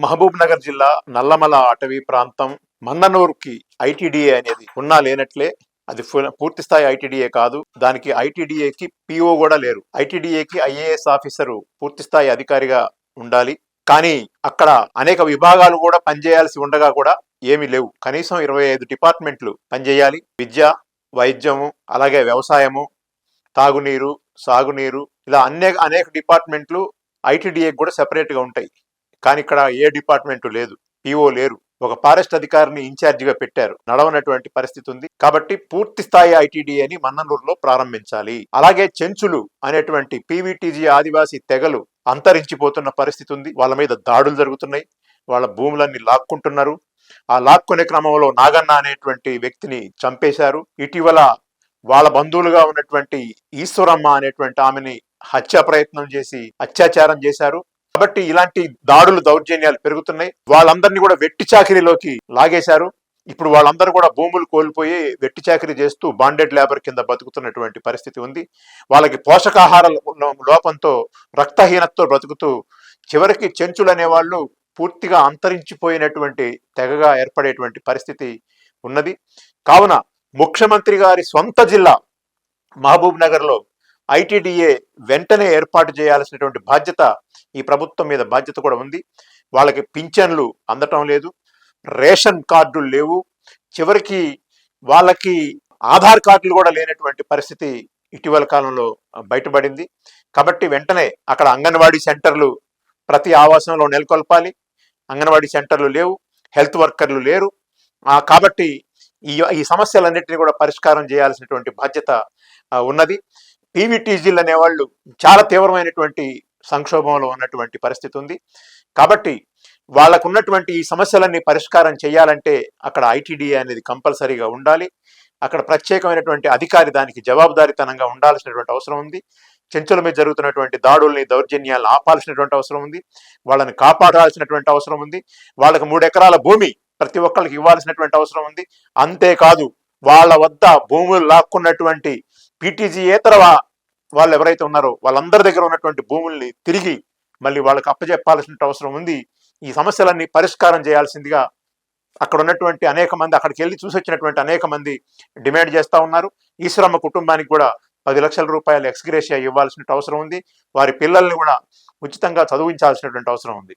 మహబూబ్ నగర్ జిల్లా నల్లమల అటవీ ప్రాంతం మన్ననూరుకి ఐటీడీఏ అనేది ఉన్నా లేనట్లే అది ఫుల్- పూర్తి స్థాయి ఐటీడీఏ కాదు. దానికి ఐటీడీఏకి పిఓ కూడా లేరు. ఐటీడీఏకి ఐఏఎస్ ఆఫీసరు పూర్తి స్థాయి అధికారిగా ఉండాలి. కానీ అక్కడ అనేక విభాగాలు కూడా పనిచేయాల్సి ఉండగా కూడా ఏమీ లేవు. కనీసం ఇరవై ఐదు డిపార్ట్మెంట్లు పనిచేయాలి. విద్య వైద్యము అలాగే వ్యవసాయము తాగునీరు సాగునీరు ఇలా అనేక అనేక డిపార్ట్మెంట్లు ఐటీడీఏకి కూడా సెపరేట్గా గా ఉంటాయి. కానీ ఇక్కడ ఏ డిపార్ట్మెంట్ లేదు. పిఓ లేరు. ఒక ఫారెస్ట్ అధికారిని ఇన్ఛార్జిగా పెట్టారు. నడవనటువంటి పరిస్థితి ఉంది. కాబట్టి పూర్తి స్థాయి ఐటీడీఏని మన్ననూరులో ప్రారంభించాలి. అలాగే చెంచులు అనేటువంటి పీవీటీజీ ఆదివాసీ తెగలు అంతరించిపోతున్న పరిస్థితి ఉంది. వాళ్ళ మీద దాడులు జరుగుతున్నాయి. వాళ్ళ భూములన్నీ లాక్కుంటున్నారు. ఆ లాక్కునే క్రమంలో నాగన్న అనేటువంటి వ్యక్తిని చంపేశారు. ఇటీవల వాళ్ళ బంధువులుగా ఉన్నటువంటి ఈశ్వరమ్మ అనేటువంటి ఆమెని హత్య ప్రయత్నం చేసి అత్యాచారం చేశారు. కాబట్టి ఇలాంటి దాడులు దౌర్జన్యాలు పెరుగుతున్నాయి. వాళ్ళందరినీ కూడా వెట్టి చాకరీలోకి లాగేశారు. ఇప్పుడు వాళ్ళందరూ కూడా భూములు కోల్పోయి వెట్టి చాకరీ చేస్తూ బాండెడ్ లేబర్ కింద బతుకుతున్నటువంటి పరిస్థితి ఉంది. వాళ్ళకి పోషకాహార లోపంతో రక్తహీనతతో బ్రతుకుతూ చివరికి చెంచులు అనేవాళ్ళు పూర్తిగా అంతరించిపోయినటువంటి తెగగా ఏర్పడేటువంటి పరిస్థితి ఉన్నది. కావున ముఖ్యమంత్రి గారి సొంత జిల్లా మహబూబ్ నగర్లో ఐటీడీఏ వెంటనే ఏర్పాటు చేయాల్సినటువంటి బాధ్యత ఈ ప్రభుత్వం మీద బాధ్యత కూడా ఉంది. వాళ్ళకి పింఛన్లు అందటం లేదు. రేషన్ కార్డులు లేవు. చివరికి వాళ్ళకి ఆధార్ కార్డులు కూడా లేనటువంటి పరిస్థితి ఇటీవల కాలంలో బయటపడింది. కాబట్టి వెంటనే అక్కడ అంగన్వాడీ సెంటర్లు ప్రతి ఆవాసంలో నెలకొల్పాలి. అంగన్వాడీ సెంటర్లు లేవు. హెల్త్ వర్కర్లు లేరు. కాబట్టి ఈ ఈ సమస్యలన్నింటినీ కూడా పరిష్కారం చేయాల్సినటువంటి బాధ్యత ఉన్నది. పీవీటీజీలు అనేవాళ్ళు చాలా తీవ్రమైనటువంటి సంక్షోభంలో ఉన్నటువంటి పరిస్థితి ఉంది. కాబట్టి వాళ్ళకు ఉన్నటువంటి ఈ సమస్యలన్నీ పరిష్కారం చేయాలంటే అక్కడ ఐటీడీఏ అనేది కంపల్సరీగా ఉండాలి. అక్కడ ప్రత్యేకమైనటువంటి అధికారి దానికి జవాబుదారితనంగా ఉండాల్సినటువంటి అవసరం ఉంది. చెంచుల మీద జరుగుతున్నటువంటి దాడుల్ని దౌర్జన్యాలను ఆపాల్సినటువంటి అవసరం ఉంది. వాళ్ళని కాపాడాల్సినటువంటి అవసరం ఉంది. వాళ్ళకి మూడు ఎకరాల భూమి ప్రతి ఒక్కరికి ఇవ్వాల్సినటువంటి అవసరం ఉంది. అంతేకాదు వాళ్ళ వద్ద భూములు లాక్కున్నటువంటి పీటీజీయేతర వాళ్ళు ఎవరైతే ఉన్నారో వాళ్ళందరి దగ్గర ఉన్నటువంటి భూముల్ని తిరిగి మళ్ళీ వాళ్ళకి అప్పజెప్పాల్సిన అవసరం ఉంది. ఈ సమస్యలన్నీ పరిష్కారం చేయాల్సిందిగా అక్కడ ఉన్నటువంటి అనేక మంది అక్కడికి వెళ్ళి చూసి వచ్చినటువంటి అనేక మంది డిమాండ్ చేస్తా ఉన్నారు. ఈశ్వరమ్మ కుటుంబానికి కూడా పది లక్షల రూపాయలు ఎక్స్గ్రేషియా ఇవ్వాల్సిన అవసరం ఉంది. వారి పిల్లల్ని కూడా ఉచితంగా చదివించాల్సినటువంటి అవసరం ఉంది.